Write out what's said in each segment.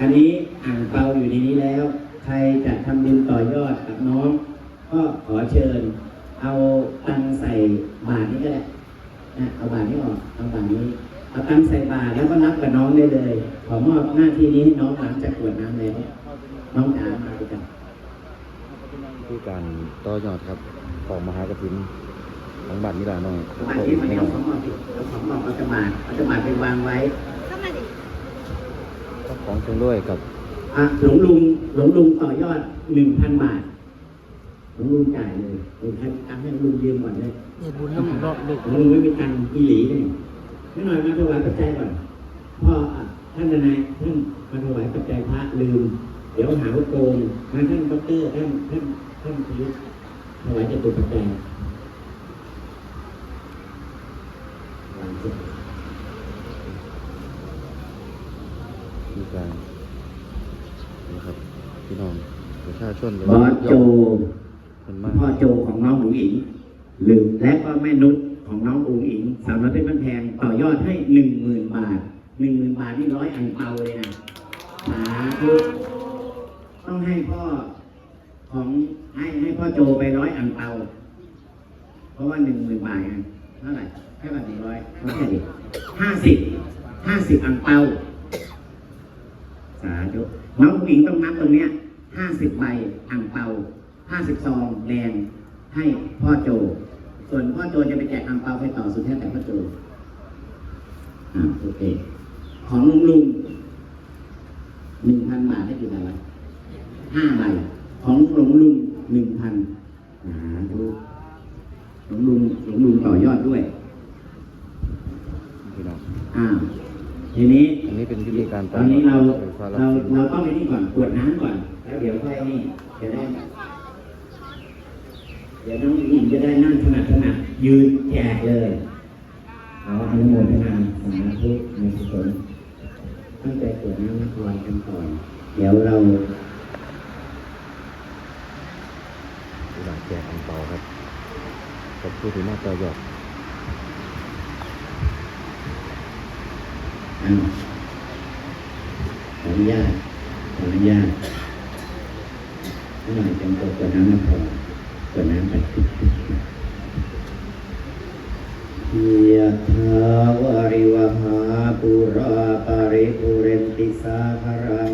อันนี้อ่างเปาอยู่ในนี้แล้ว ใครจะทำบุญต่อยอดกับน้อง ก็ขอเชิญ เอาตังค์ใส่บาทนี้ก็ได้นะเอาบาทนี้ออกเอาบาทนี้เอาตังค์ใส่บาทแล้วก็นับกับน้องได้เลย ขอมอบหน้าที่นี้ให้น้องหลังจากกรวดน้ำแล้วน้องจ๋ามาด้วยกันที่การต่อยอดครับของมหากฐินของบัตรนิลาน้อยบาทนี้มันเอาของมอบดิเอาของมอบเอาจะบาทเอาจะบาทไปวางไว้ ของเชียงด้วยกับอะหลวงลุงหลวงลุงต่อยอดหนึ่งพันบาทหลวงลุงจ่ายเลยหลวงให้ตังค์ให้หลวงลุงยืมก่อนเลยเฮ็ดบุญน้ำรอบเด็กหลวงลุงไม่มีตังค์อีหลีเลยไม่หน่อยมาถวายปัจจัยก่อนพ่ออะท่านทนายท่านมาถวายปัจจัยพระลืม เดี๋ยวหาว่าโกงงั้นท่านด็อกเตอร์ท่านท่านท่านพิยุทธ์ถวายจตุปัจจัยวางเสร็จ ที่การนะครับพี่น้องประชาชนบอสโจเป็นมากพ่อโจของน้องอุ๋งอิงลืมและก็แม่นุชของน้องอุ๋งอิงสาวน้อยเป็นบ้านแพงต่อยอดให้หนึ่งหมื่นบาทหนึ่งหมื่นบาทนี่ร้อยอันเปาเลยนะสาธุต้องให้พ่อของให้ให้พ่อโจไปร้อยอันเปาเพราะว่าหนึ่งหมื่นบาทไงเท่าไหร่แค่บาทหนึ่งร้อยไม่ใช่ดิห้าสิบห้าสิบอังเปาสาธุน้องผู้หญิงต้องนับตรงเนี้ยห้าสิบใบอ่างเปาห้าสิบซองแดงให้พ่อโจ ส่วนพ่อโจจะไปแจกอ่างเปาให้ต่อสุดแท้แต่พ่อโจอ่าโอเค ของลุงลุงหนึ่งพันบาทได้กี่ใบวะห้าใบ ของหลวงลุงหนึ่งพันสาธุหลวงลุงหลวงลุงต่อยอดด้วยองอ้าว ทีนี้อันนี้เป็นวิธีการตอนนี้เราไฟฟ้ารับเราสินเราต้องไปนี่ก่อนกวดน้ำก่อน แล้วเดี๋ยวค่อยนี่จะได้เดี๋ยวน้องอิงจะได้นั่งถนัดถนัดยืนแจกเลยขออนุโมทนาสาธุในกุศลตั้งใจกวดน้ำนักลอยกันก่อน เดี๋ยวเราเวลาแจกอังเปาครับกับผู้ที่มาต่อยอด อ่าขออนุญาตขออนุญาตถ้าหน่อยจำตัวกวดน้ำนักลอกวดน้ำไปติดยะถาวาริวหาปุราปาริปุเรนติสาคารัง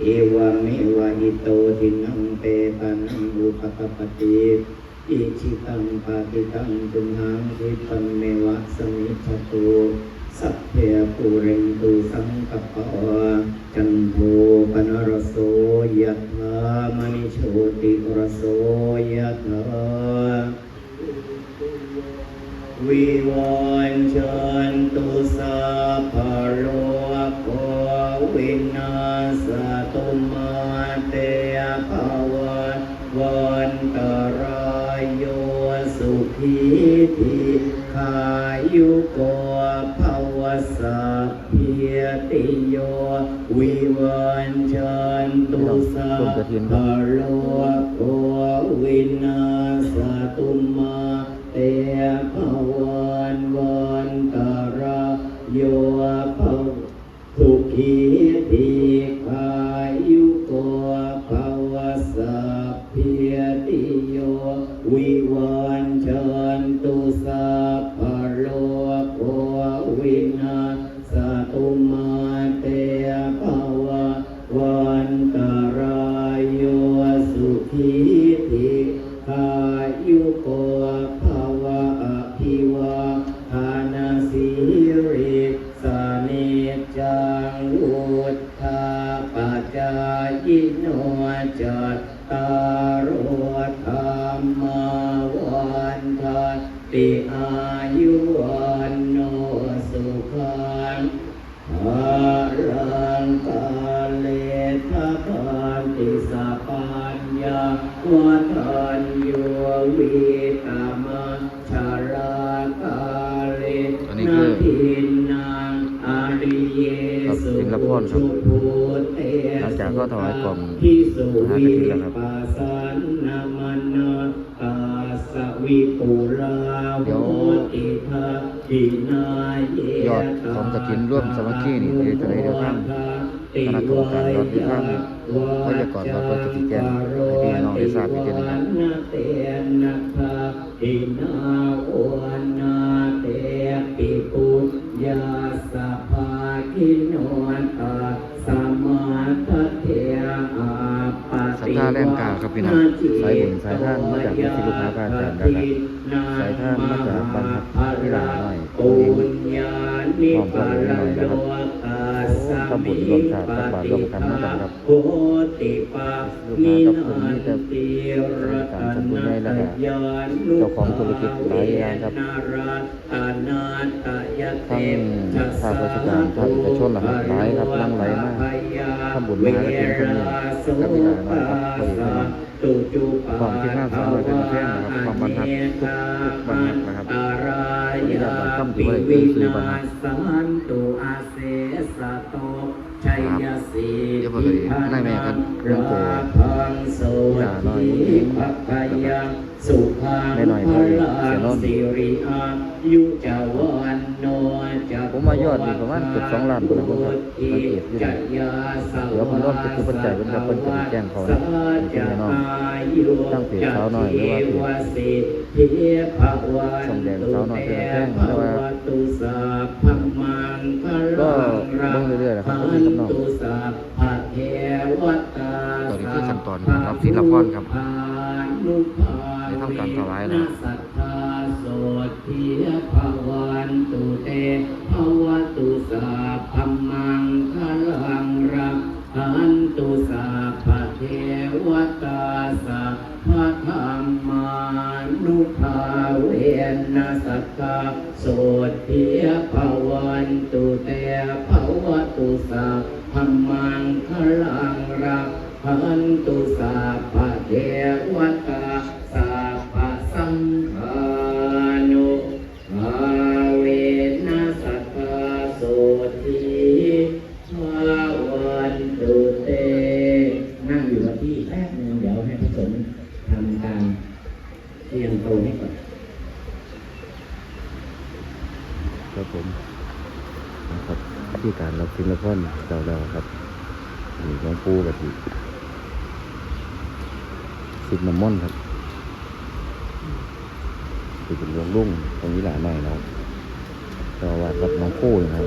เอวะเมวะอิโตทินังเปตานังอุปกปปติอิชิตังปาติตังตุมหังคิปันเมวะสมิจฉตุ สัพเพปุเรนตุสังกปปะจันโทปนรสโสยะถามณิโชติรสโสยะถาวิวันจันตุสัพพะโลกโควินาสตุมาเตภวัตวันตรายโยสุขีทีขายุโกภว สัพพิติโย วิวันจันตุสัพพะโลกโควินาสตุมาเตภวันวันตารโยภสุขี วันทัตติอายุวันโนสุขังอารังกาเลทะพันติสะปัญญาวัฏันโยวิตามาชาลากาเลอันนี้คือทินางอาริเยครับสุสิงคโปร์ครับภูเตหลังจากเข้าถวายกล่องพิสุมหากวิฐินแล้วครับ วิปุราเดี๋ยวโหติทาทินาเยยอดของกฐินร่วมสมัคคีนี่คือจะได้เดี๋ยวข้างติวายะวาจาปารโติวันเตนะภะอินาโอนา ครับพี่น้องสายบุญสายท่านมาจากที่ลูกค้าพระอาจารย์นะครับสายท่านมาจากบรรทัดที่หลาน้อยปุญญานิหอมปพระรหลวงหน่อยนะครับสสทำบุญรวมชาติตักบาตรรวมกันมากันครับลูกนิค้ากับผมนันี่จะการตทำบุญนาให้แล้วก็ยานุเจ้าของธุรกิจหลายอย่างครับทั้งภาคราชการภาคเอกชนล่ะครับหลายครับ บุญมหากฐินคนนี้กับอีหลาน้อยครับพอดีครับตุจุปาความที่ห้าสาวน้อยเป็นแพร่นะครับความบรรทัดทุกทุกบรรทัดนะครับอารายขออนุญาปิบ่ได้เอ่วิยชื่อบรรทันาด สันตุอาเสสะโตชัยสีเดี๋ยวเพิ่นก็ได้แม่กันเรื่องตัวราพังโสอย่าหน่อยทิภัพพยังสุขังแม่หน่อยพพอดีเสียนนสิริอนผมมายอดอยู่ประมาณเกือบสองล้านคนนะครับสังเกตอยู่นะเดี๋ยวผมร่วมจะคือปัจจัยเป็นครับเพิ่นจะแจ้งเขานะเป็นพี่น้องตั้งเพจสาวน้อยหรือว่าเพจส่งแดงสาวน้อยเป็นแท่งแต่ว่า ก็เบิ่งเรื่อยๆนะครับพัก็มีกำนดตุสาภะเทวตาตอนนี้คือขั้นตอนการรับศีลพรครับพานุภาได้ทำการถวายแล้วสัทธาโสทิภวันตุเตภวตุสาพมังคลังรักขันตุสาภะเทวตาสัพพะธรรมานุภาเวนะสัทธาโสทิภวัน ตุเตภวตุสาพมังคลังรักขันตุสาภะเทวตาสัพพะสังฆานุภาเวนะสัทธาโสทิภวันตุเต นั่งอยู่กับที่แป๊บนึงเดี๋ยวให้พระสงฆ์ทำการเรียงตัวให้ก่อนครับผม นะครับที่การรับศิลปะเจ้าแล้วครับนี่หลวงปู่กับที่สิบน้ำมนครับที่เป็นหลวงลุ่งตรงนี้หลายหน่อยเนาะเจ้าว่าดวัดหน้องคู่นะครับ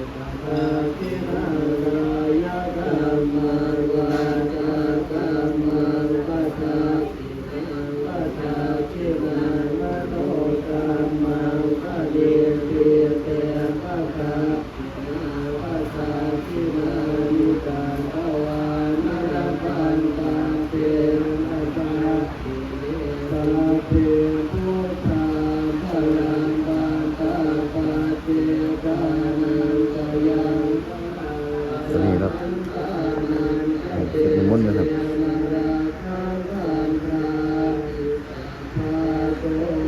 Lord.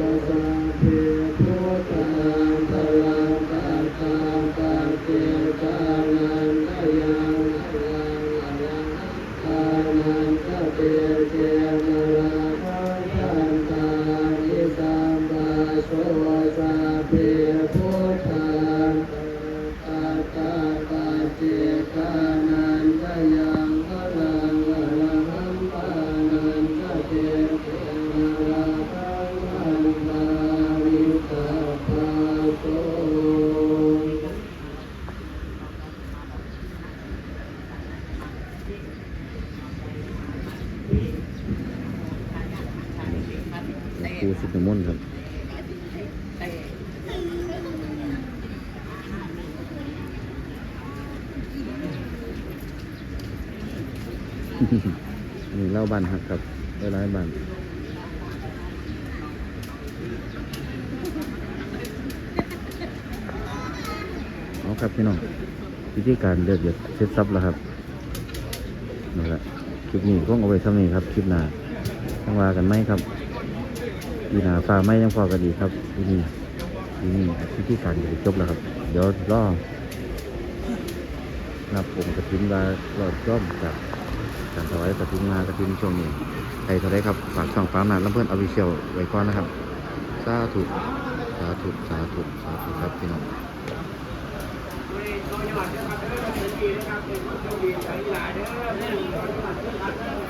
ครูสุดมนครับนี่เล่าบันหักครับได้ร้ายบันเอาครับพี่น้องวิธีการเลือกหยียเช็ดซับแล้วครับนี่แหละ ลิปนี้คงเอาไว้เท่านี้ครับคลิปหน้าต้งว่ากันไหมครับปีหน้าฟ้าไหมยังพอกันดีครับทีนี้ทีนี้วิธีการจะจบแล้วครับ เดี๋ยวรอนับองค์กระถินว่ารอดย่อมจากการถวายกระถินมากระถินช่วงนี้ใครเท่าไรครับฝากช่องฟ้าหนาลำเพื่อนอวิเชียวไว้ก่อนนะครับสาธุสาธุสาธุสาธุครับพี่น้อง โดยยอดนะครับเด้อเป็นดีนะครับเป็นคนดีใจหลายเด้อเป็นคนที่มาซื้อขาย